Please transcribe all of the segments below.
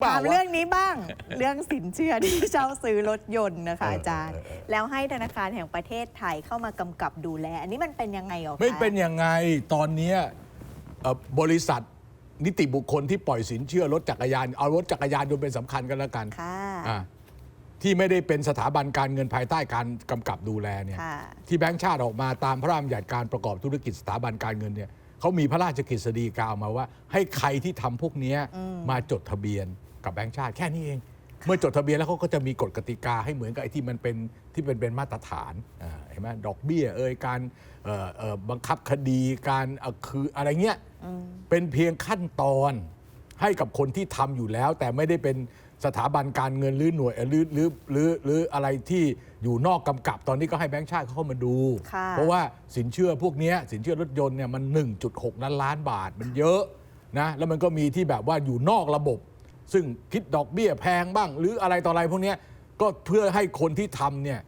เปล่าถามวะ เรื่องนี้บ้าง เรื่องสินเชื่อที่เช่าซื้อรถยนต์นะคะเอออาจารย์ เออเออ แล้วให้ธนาคารแห่งประเทศไทยเข้ามากำกับดูแล อันนี้มันเป็นยังไงหรอคะไม่เป็นยังไงตอนเนี้ยเอ่อบริษัทนิติบุคคลที่ปล่อยสินเชื่อรถจักรยาน เอารถจักรยานยนต์เป็นสำคัญกันแล้วกันค่ะ อะที่ไม่ได้เป็นสถาบันการเงินภายใต้การกำกับดูแลเนี่ยค่ะ ที่แบงก์ชาติออกมาตามพระราชบัญญัติการประกอบธุรกิจสถาบันการเงินเนี่ยเขามีพระราชกฤษฎีกาออกมาว่า ให้ใครที่ทำพวกเนี้ยมาจดทะเบียน กับแบงก์ชาติแค่นี้เอง เมื่อจดทะเบียนแล้วเขาก็จะมีกฎกติกาให้เหมือนกับไอ้ที่มันเป็นที่เป็นเป็นมาตรฐานอ่าเห็นไหมดอกเบี้ยเอ่ยการเอ่อเอ่อบังคับคดีการเอ่อคืออะไรเงี้ยเป็นเพียงขั้นตอนให้กับคนที่ทำอยู่แล้ว แต่ไม่ได้เป็นสถาบันการเงินหรือหน่วยหรือหรือหรือหรืออะไรที่อยู่นอกกำกับตอนนี้ก็ให้แบงก์ชาติเขาเข้ามาดูค่ะเพราะว่าสินเชื่อพวกเนี้ยสินเชื่อรถยนต์เนี่ยมัน 1.6 ล้านล้านบาทมันเยอะนะแล้วมันก็มีที่แบบว่าอยู่นอกระบบ ซึ่งคิดดอกเบี้ยแพงบ้าง หรืออะไรต่ออะไรพวกเนี้ยก็เพื่อให้คนที่ทำเนี่ย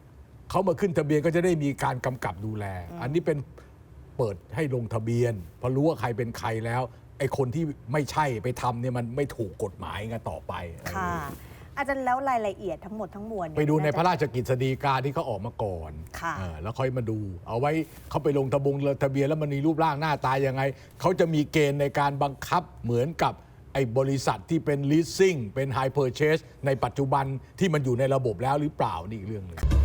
เขามาขึ้นทะเบียนก็จะได้มีการกำกับดูแล อันนี้เป็นเปิดให้ลงทะเบียนเพราะรู้ว่าใครเป็นใครแล้วไอ้คนที่ไม่ใช่ไปทำเนี่ยมันไม่ถูกกฎหมายไงต่อไปค่ะอาจารย์แล้วรายละเอียดทั้งหมดทั้งมวลเยไปดูในพระราชน่จกิจสฎีกาที่เขาออกมาก่อนค่ะเออแล้วค่อยมาดู เอาไว้เขาไปลงทะบงทะเบียนแล้วมันมีรูปร่างหน้าตายังไงเขาจะมีเกณฑ์ในการบังคับเหมือนกับ ไอ้บริษัทที่เป็น leasing เป็น high purchase ในปัจจุบันที่มันอยู่ในระบบแล้วหรือเปล่านี่อีกเรื่องหนึง